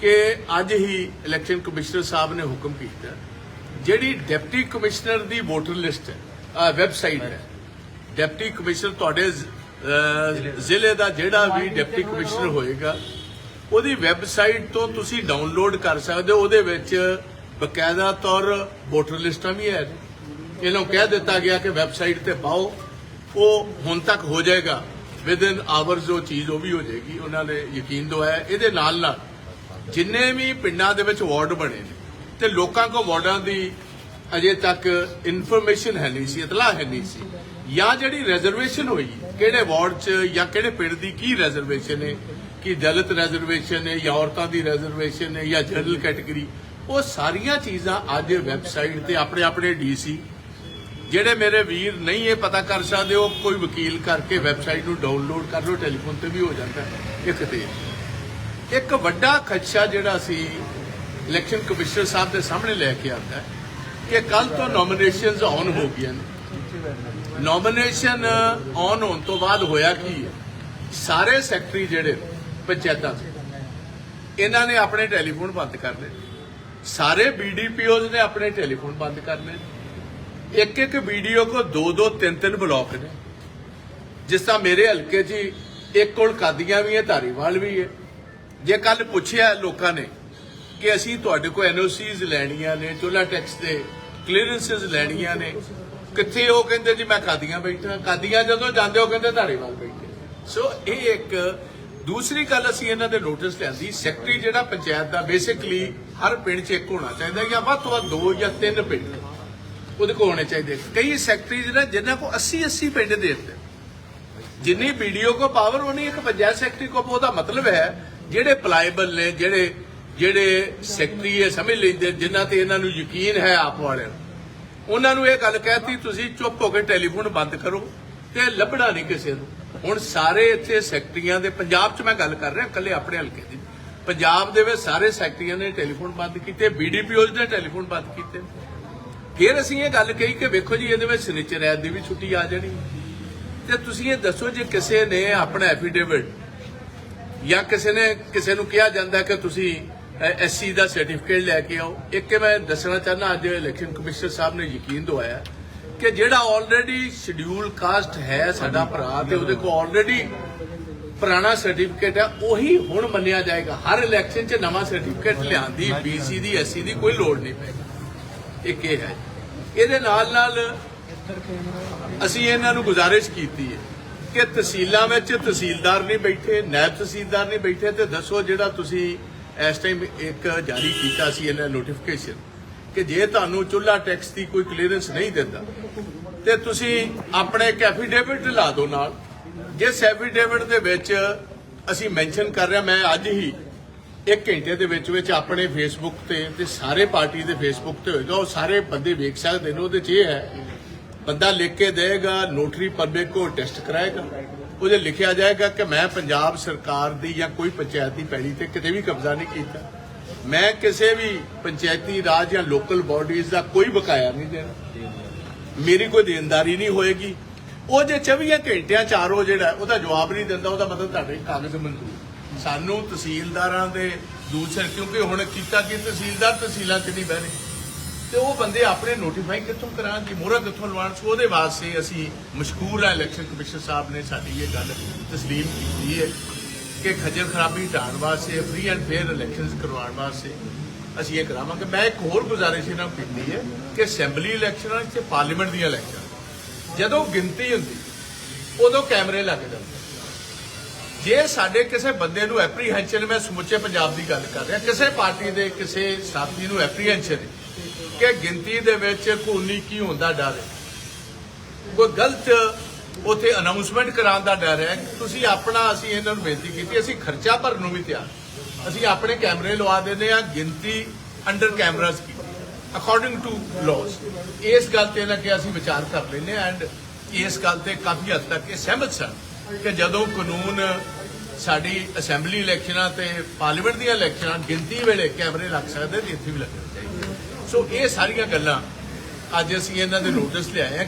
ਕਿ ਅੱਜ ਹੀ election commissioner ਸਾਹਿਬ ਨੇ ਹੁਕਮ ਕੀਤਾ ਜਿਹੜੀ ਡਿਪਟੀ ਕਮਿਸ਼ਨਰ ਦੀ ਵੋਟਰ ਲਿਸਟ ਹੈ ਵੈਬਸਾਈਟ ਹੈ ਡਿਪਟੀ ਕਮਿਸ਼ਨਰ ਤੁਹਾਡੇ ਜ਼ਿਲ੍ਹੇ ਦਾ ਜਿਹੜਾ ਵੀ ਡਿਪਟੀ ਕਮਿਸ਼ਨਰ ਹੋਏਗਾ ਉਹਦੀ ਵੈਬਸਾਈਟ ਤੋਂ ਤੁਸੀਂ ਡਾਊਨਲੋਡ ਕਰ ਸਕਦੇ ਹੋ ਉਹਦੇ ਵਿੱਚ ਬਕਾਇਦਾ ਤੌਰ ਵੋਟਰ ਲਿਸਟਾਂ ਵੀ ਹੈ। ਇਹਨੂੰ ਕਹਿ ਦਿੱਤਾ ਗਿਆ ਕਿ ਵੈਬਸਾਈਟ ਤੇ ਪਾਓ ਉਹ ਹੁਣ ਤੱਕ ਹੋ ਜਾਏਗਾ ਵਿਦ ਇਨ ਆਵਰਸ ਉਹ ਚੀਜ਼ ਉਹ ਵੀ ਹੋ ਜਾਏਗੀ ਉਹਨਾਂ ਨੇ ਯਕੀਨ ਦਵਾਇਆ ਇਹਦੇ ਨਾਲ ਨਾਲ ਜਿੰਨੇ ਵੀ ਪਿੰਡਾਂ ਦੇ ਵਿੱਚ ਵਾਰਡ ਬਣੇ ਨੇ ਤੇ ਲੋਕਾਂ ਕੋ ਵਾਰਡਾਂ ਦੀ ਅਜੇ ਤੱਕ ਇਨਫੋਰਮੇਸ਼ਨ ਹੈ ਨਹੀਂ ਸੀ, ਇਤਲਾਹ ਹੈ ਨਹੀਂ ਸੀ ਜਾਂ ਜਿਹੜੀ ਰਿਜ਼ਰਵੇਸ਼ਨ ਹੋਈ, ਕਿਹੜੇ ਵਾਰਡ 'ਚ ਜਾਂ ਕਿਹੜੇ ਪਿੰਡ ਦੀ ਕੀ ਰਿਜ਼ਰਵੇਸ਼ਨ ਹੈ ਕਿ ਦਲਿਤ ਰਿਜ਼ਰਵੇਸ਼ਨ ਹੈ ਜਾਂ ਔਰਤਾਂ ਦੀ ਰਿਜ਼ਰਵੇਸ਼ਨ ਹੈ ਜਾਂ ਜਨਰਲ ਕੈਟਾਗਰੀ ਉਹ ਸਾਰੀਆਂ ਚੀਜ਼ਾਂ ਅੱਜ ਵੈਬਸਾਈਟ ਤੇ ਆਪਣੇ ਆਪਣੇ ਡੀਸੀ ਜਿਹੜੇ ਮੇਰੇ ਵੀਰ ਨਹੀਂ ਇਹ ਪਤਾ ਕਰ ਸਕਦੇ, ਉਹ ਕੋਈ ਵਕੀਲ ਕਰਕੇ ਵੈਬਸਾਈਟ ਨੂੰ ਡਾਊਨਲੋਡ ਕਰ ਲਓ, ਟੈਲੀਫੋਨ ਤੇ ਵੀ ਹੋ ਜਾਂਦਾ ਹੈ। ਇੱਕ ਤੇ ਇੱਕ ਵੱਡਾ ਖਦਸ਼ਾ ਜਿਹੜਾ ਸੀ ਇਲੈਕਸ਼ਨ ਕਮਿਸ਼ਨਰ ਸਾਹਿਬ ਦੇ ਸਾਹਮਣੇ ਲੈ ਕੇ ਆਉਂਦਾ ਕਿ ਕੱਲ ਤੋਂ ਨੋਮੀਨੇਸ਼ਨਸ ਆਨ ਹੋ ਗਈਆਂ ਨੇ। ਨੋਮੀਨੇਸ਼ਨ ਆਨ ਹੋਣ ਤੋਂ ਬਾਅਦ ਹੋਇਆ ਕੀ ਹੈ? ਸਾਰੇ ਸੈਕਟਰੀ ਜਿਹੜੇ ਪੰਚਾਇਤਾਂ ਦੇ, ਇਹਨਾਂ ਨੇ ਆਪਣੇ ਟੈਲੀਫੋਨ ਬੰਦ ਕਰ ਲਏ। ਸਾਰੇ ਬੀਡੀਪੀਓਜ਼ ਨੇ ਆਪਣੇ ਟੈਲੀਫੋਨ ਬੰਦ ਕਰ ਲਏ। ਇੱਕ ਇੱਕ ਵੀਡੀਓ ਕੋ ਦੋ ਦੋ ਤਿੰਨ ਤਿੰਨ ਬਲੌਕ ਨੇ। ਜਿਸ ਤਰ੍ਹਾਂ ਮੇਰੇ ਹਲਕੇ 'ਚ ਹੀ ਇੱਕ ਕੋਲ ਕਾਦੀਆਂ ਵੀ ਹੈ, ਧਾਰੀਵਾਲ ਵੀ ਹੈ। ਜੇ ਕੱਲ ਪੁੱਛਿਆ ਲੋਕਾਂ ਨੇ ਕਿ ਅਸੀਂ ਤੁਹਾਡੇ ਕੋਲ ਐਨਓਸੀਜ਼ ਲੈਣੀਆਂ ਨੇ ਚੋਲਾ ਟੈਕਸ ਦੇ ਕਲੀਅਰੈਂਸਸ ਲੈਣੀਆਂ ਨੇ, ਕਿੱਥੇ ਉਹ ਕਹਿੰਦੇ ਜੀ ਮੈਂ ਕਾਦੀਆਂ ਬੈਠਾ, ਕਾਦੀਆਂ ਜਦੋਂ ਜਾਂਦੇ ਉਹ ਕਹਿੰਦੇ ਧਾਰੀਵਾਲ ਬੈਠੇ। ਸੋ ਇਹ ਇੱਕ ਦੂਸਰੀ ਗੱਲ ਅਸੀਂ ਇਹਨਾਂ ਦੇ ਨੋਟਿਸ ਲਿਆਂਦੀ ਸੈਕਟਰੀ ਜਿਹੜਾ ਪੰਚਾਇਤ ਦਾ ਬੇਸਿਕਲੀ ਹਰ ਪਿੰਡ 'ਚ ਇੱਕ ਹੋਣਾ ਚਾਹੀਦਾ ਜਾਂ ਵੱਧ ਤੋਂ ਵੱਧ ਦੋ ਜਾਂ ਤਿੰਨ ਪਿੰਡ। ਉਹਦੇ ਕੋਲ ਹੋਣੇ ਚਾਹੀਦੇ। ਕਈ ਸੈਕਟਰੀ ਨੇ ਜਿਨ੍ਹਾਂ ਕੋ 80 80 ਪਿੰਡ ਦੇ ਦਿੱਤੇ ਜਿੰਨੀ ਵੀਡੀਓ ਕੋ ਪਾਵਰ ਉਨੀ ਇੱਕ ਪੰਚਾਇਤ ਸੈਕਟਰੀ ਕੋ, ਉਹਦਾ ਮਤਲਬ ਹੈ ਜਿਹੜੇ ਪਲਾਈਬਲ ਨੇ, ਜਿਹੜੇ ਜਿਹੜੇ ਸੈਕਟਰੀ ਇਹ ਸਮਝ ਲੈਂਦੇ, ਜਿਨ੍ਹਾਂ ਤੇ ਇਹਨਾਂ ਨੂੰ ਯਕੀਨ ਹੈ ਆਪ ਵਾਲਿਆਂ ਨੂੰ। ਉਹਨਾਂ ਨੂੰ ਇਹ ਗੱਲ ਕਹਿਤੀ, ਤੁਸੀਂ ਚੁੱਪ ਹੋ ਕੇ ਟੈਲੀਫੋਨ ਬੰਦ ਕਰੋ ਤੇ ਲੱਭਣਾ ਨਹੀਂ ਕਿਸੇ ਨੂੰ। ਹੁਣ ਸਾਰੇ ਇੱਥੇ ਸੈਕਟਰੀਆਂ ਦੇ, ਪੰਜਾਬ 'ਚ ਮੈਂ ਗੱਲ ਕਰ ਰਿਹਾ, ਇਕੱਲੇ ਆਪਣੇ ਹਲਕੇ ਦੀ। ਪੰਜਾਬ ਦੇ ਵਿੱਚ ਸਾਰੇ ਸੈਕਟਰੀਆਂ ਨੇ ਟੈਲੀਫੋਨ ਬੰਦ ਕੀਤੇ ਬੀਡੀਪੀਓਜ਼ ਨੇ ਟੈਲੀਫੋਨ ਬੰਦ ਕੀਤੇ। ਫਿਰ ਅਸੀਂ ਇਹ ਗੱਲ ਕਹੀ ਕਿ ਵੇਖੋ ਜੀ, ਇਹਦੇ ਵਿੱਚ ਸਿਨੇਚਰ ਐਦ ਦੀ ਵੀ ਛੁੱਟੀ ਆ ਜਾਣੀ। ਤੇ ਤੁਸੀਂ ਇਹ ਦੱਸੋ ਜੇ ਕਿਸੇ ਨੇ ਆਪਣਾ ਐਫੀਡੇਵਿਟ ਜਾਂ ਕਿਸੇ ਨੇ ਕਿਸੇ ਨੂੰ ਕਿਹਾ ਜਾਂਦਾ ਕਿ ਤੁਸੀਂ ਐਸਸੀ ਦਾ ਸਰਟੀਫਿਕੇਟ ਲੈ ਕੇ ਆਓ। ਇੱਕ ਮੈਂ ਦੱਸਣਾ ਚਾਹੁੰਦਾ ਅੱਜ ਇਲੈਕਸ਼ਨ ਕਮਿਸ਼ਨਰ ਸਾਹਿਬ ਨੇ ਯਕੀਨ ਦਵਾਇਆ ਕਿ ਜਿਹੜਾ ਆਲਰੇਡੀ ਸ਼ਡਿਊਲ ਕਾਸਟ ਹੈ ਸਾਡਾ ਭਰਾ ਤੇ ਉਹਦੇ ਕੋਲ ਆਲਰੇਡੀ ਪੁਰਾਣਾ ਸਰਟੀਫਿਕੇਟ ਹੈ ਉਹੀ ਹੁਣ ਮੰਨਿਆ ਜਾਏਗਾ। ਹਰ ਇਲੈਕਸ਼ਨ 'ਚ ਨਵਾਂ ਸਰਟੀਫਿਕੇਟ ਲਿਆਂਦੀ ਬੀਸੀ ਦੀ ਐਸਸੀ ਦੀ ਕੋਈ ਲੋੜ ਨਹੀਂ ਪੈਗੀ ਇੱਕ ਇਹ ਹੈ। ਇਹਦੇ ਨਾਲ ਨਾਲ ਅਸੀਂ ਇਹਨਾਂ ਨੂੰ ਗੁਜ਼ਾਰਿਸ਼ ਕੀਤੀ ਹੈ। ਕਿ ਤਹਿਸੀਲਾਂ ਵਿੱਚ ਤਹਿਸੀਲਦਾਰ ਨਹੀਂ ਬੈਠੇ ਨਾਇਬ ਤਹਿਸੀਲਦਾਰ ਨਹੀਂ ਬੈਠੇ, ਤੇ ਦੱਸੋ ਜਿਹੜਾ ਤੁਸੀਂ ਇਸ ਟਾਈਮ ਇੱਕ ਜਾਰੀ ਕੀਤਾ ਸੀ ਇਹਨਾਂ ਨੋਟੀਫਿਕੇਸ਼ਨ ਕਿ ਜੇ ਤੁਹਾਨੂੰ ਚੁੱਲਾ ਟੈਕਸ ਦੀ ਕੋਈ ਕਲੀਅਰੈਂਸ ਨਹੀਂ ਦਿੰਦਾ, ਤੇ ਤੁਸੀਂ ਆਪਣੇ ਇੱਕ ਐਫੀਡੇਵਿਟ ਲਾ ਦਿਓ ਨਾਲ। ਜਿਸ ਐਫੀਡੇਵਿਟ ਦੇ ਵਿੱਚ ਅਸੀਂ ਮੈਂਸ਼ਨ ਕਰ ਰਿਹਾ, ਮੈਂ ਅੱਜ ਹੀ ਇੱਕ ਘੰਟੇ ਦੇ ਵਿੱਚ ਵਿੱਚ ਆਪਣੇ ਫੇਸਬੁੱਕ ਤੇ ਤੇ ਸਾਰੇ ਪਾਰਟੀ ਦੇ ਫੇਸਬੁੱਕ ਤੇ ਹੋਏਗਾ, ਉਹ ਸਾਰੇ ਬੰਦੇ ਵੇਖ ਸਕਦੇ ਨੇ, ਉਹਦੇ 'ਚ ਇਹ ਹੈ ਬੰਦਾ ਲਿਖ ਕੇ ਦੇਗਾ ਨੋਟਰੀ ਪਬਲਿਕ ਕੋ ਟੈਸਟ ਕਰਾਏਗਾ। ਉਹਦੇ ਲਿਖਿਆ ਜਾਏਗਾ ਕਿ ਮੈਂ ਪੰਜਾਬ ਸਰਕਾਰ ਦੀ ਜਾਂ ਕੋਈ ਪੰਚਾਇਤੀ ਦੀ ਪੈੜੀ ਤੇ ਕਿਤੇ ਵੀ ਕਬਜ਼ਾ ਨਹੀਂ ਕੀਤਾ। ਮੈਂ ਕਿਸੇ ਵੀ ਪੰਚਾਇਤੀ ਰਾਜ ਜਾਂ ਲੋਕਲ ਬਾਡੀਜ਼ ਦਾ ਕੋਈ ਬਕਾਇਆ ਨਹੀਂ ਦੇਣਾ। ਮੇਰੀ ਕੋਈ ਦੇਣਦਾਰੀ ਨਹੀਂ ਹੋਏਗੀ। ਉਹ ਜੇ 24 ਘੰਟਿਆਂ ਚਾਰੋ ਜਿਹੜਾ ਉਹਦਾ ਜਵਾਬ ਨਹੀਂ ਦਿੰਦਾ, ਉਹਦਾ ਮਤਲਬ ਤੁਹਾਡੇ ਕਾਗਜ਼ ਮਨਜ਼ੂਰ। ਸਾਨੂੰ ਤਹਿਸੀਲਦਾਰਾਂ ਦੇ ਦੂਸਰੇ ਕਿਉਂਕਿ ਹੁਣ ਕੀਤਾ ਕਿ ਤਹਿਸੀਲਦਾਰ ਤਹਿਸੀਲਾਂ 'ਚ ਨਹੀਂ ਬਹਿਣੇ ਤੇ ਉਹ ਬੰਦੇ ਆਪਣੇ ਨੋਟੀਫਾਈ ਕਿੱਥੋਂ ਕਰਾਂਗੇ ਮੋਹਰਾ ਕਿੱਥੋਂ ਲਵਾਉਣ? ਸੋ ਉਹਦੇ ਵਾਸਤੇ ਅਸੀਂ ਮਸ਼ਕੂਰ ਆ ਇਲੈਕਸ਼ਨ ਕਮਿਸ਼ਨ ਸਾਹਿਬ ਨੇ ਸਾਡੀ ਇਹ ਗੱਲ ਤਸਲੀਮ ਕੀਤੀ ਹੈ ਕਿ ਖੱਜਲ ਖਰਾਬੀ ਹਟਾਉਣ ਵਾਸਤੇ ਫ੍ਰੀ ਐਂਡ ਫੇਅਰ ਇਲੈਕਸ਼ਨਸ ਕਰਵਾਉਣ ਵਾਸਤੇ ਅਸੀਂ ਇਹ ਕਰਾਵਾਂਗੇ। ਮੈਂ ਇੱਕ ਹੋਰ ਗੁਜ਼ਾਰਿਸ਼ ਇਹਨਾਂ ਨੂੰ ਕੀਤੀ ਹੈ ਕਿ ਅਸੈਂਬਲੀ ਇਲੈਕਸ਼ਨਾਂ ਤੇ ਪਾਰਲੀਮੈਂਟ ਦੀਆਂ ਇਲੈਕਸ਼ਨ ਜਦੋਂ ਗਿਣਤੀ ਹੁੰਦੀ, ਉਦੋਂ ਕੈਮਰੇ ਲੱਗ ਜਾਂਦੇ। ਜੇ ਸਾਡੇ ਕਿਸੇ ਬੰਦੇ ਨੂੰ ਐਪਰੀਹੈਂਸ਼ਨ ਮੈਂ ਸਮੁੱਚੇ ਪੰਜਾਬ ਦੀ ਗੱਲ ਕਰ ਰਿਹਾ, ਕਿਸੇ ਪਾਰਟੀ ਦੇ ਕਿਸੇ ਸਾਥੀ ਨੂੰ ਐਪਰੀਹੈਂਸ਼ਨ ਕਿ ਗਿਣਤੀ ਦੇ ਵਿੱਚ ਕੋਨੀ ਕੀ ਹੁੰਦਾ ਡਰ ਹੈ? ਕੋਈ ਗਲਤ ਉਥੇ ਅਨਾਉਂਸਮੈਂਟ ਕਰਾਉਣ ਦਾ ਡਰ ਹੈ? ਤੁਸੀਂ ਆਪਣਾ ਅਸੀਂ ਇਹਨਾਂ ਨੂੰ ਬੇਨਤੀ ਕੀਤੀ, ਅਸੀਂ ਖਰਚਾ ਭਰਨ ਨੂੰ ਵੀ ਤਿਆਰ। ਅਸੀਂ ਆਪਣੇ ਕੈਮਰੇ ਲਵਾ ਦਿੰਦੇ ਆ ਗਿਣਤੀ ਅੰਡਰ ਕੈਮਰਾਸ ਕੀ ਅਕੋਰਡਿੰਗ ਟੂ ਲਾਜ਼ ਇਸ ਗੱਲ ਤੇ ਨਾ ਕਿ ਅਸੀਂ ਵਿਚਾਰ ਕਰ ਲੈਨੇ ਐਂਡ ਇਸ ਗੱਲ ਤੇ ਕਾਫੀ ਹੱਦ ਤੱਕ ਇਹ ਸਹਿਮਤ ਸਨ ਕਿ ਜਦੋਂ ਕਾਨੂੰਨ ਸਾਡੀ ਅਸੈਂਬਲੀ ਇਲੈਕਸ਼ਨਾਂ ਤੇ ਪਾਰਲੀਮੈਂਟ ਦੀਆਂ ਇਲੈਕਸ਼ਨਾਂ ਗਿਣਤੀ ਵੇਲੇ ਕੈਮਰੇ ਲੱਗ ਸਕਦੇ ਤੇ ਇੱਥੇ ਵੀ ਲੱਗਣੇ ਚਾਹੀਦੇ। ਸੋ ਇਹ ਸਾਰੀਆਂ ਗੱਲਾਂ ਅੱਜ ਅਸੀਂ ਇਹਨਾਂ ਦੇ ਨੋਟਿਸ ਲਿਆਏ ਆ।